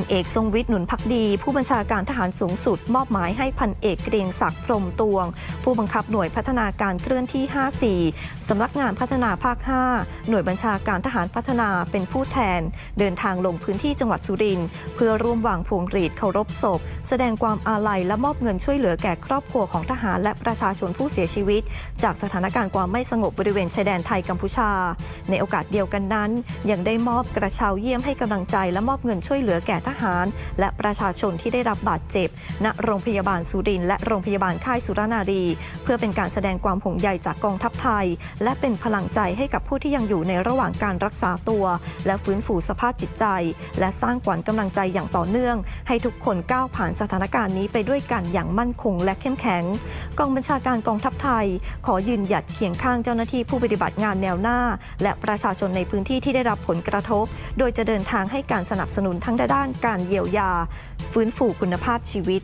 ลเอกทรงวิทย์หนุนพักดี ผู้บัญชาการทหารสูงสุด มอบหมายให้พันเอกเกรียงศักดิ์พรมตวง ผู้บังคับหน่วยพัฒนาการเคลื่อนที่ 54 สำนักงานพัฒนาภาค 5 หน่วยบัญชาการทหารพัฒนาเป็นผู้แทน เดินทางลงพื้นที่จังหวัดสุรินทร์เพื่อร่วมวางพวงหรีดเคารพศพ แสดงความอาลัยและมอบเงินช่วยเหลือแก่ครอบครัวของทหารและประชาชนผู้เสียชีวิต จากสถานการณ์ความไม่สงบบริเวณชายแดนไทยกัมพูชา ในโอกาสเดียวกันนั้น ยังได้มอบกระเช้าเยี่ยมให้กำลังใจและมอบเงินช่วยเหลือแก่ทหาร และประชาชนที่ได้รับบาดเจ็บ ณโรงพยาบาลสุรินและโรงพยาบาลค่ายสุรนารี เพื่อเป็นการแสดงความห่วงใยจากกองทัพไทย และเป็นพลังใจให้กับผู้ที่ยังอยู่ในระหว่างการรักษาตัว และฟื้นฟูสภาพจิตใจ และสร้างขวัญกำลังใจอย่างต่อเนื่อง ให้ทุกคนก้าวผ่านสถานการณ์นี้ไปด้วยกันอย่างมั่นคงและเข้มแข็ง กองบัญชาการกองทัพไทย ขอยืนหยัดเคียงข้างเจ้าหน้าที่ผู้ปฏิบัติงานแนวหน้า และประชาชนในพื้นที่ที่ได้รับผลกระทบ โดยจะเดินทางให้การสนับสนุนทั้งด้านการเยียวยา ฟื้นฟูคุณภาพชีวิต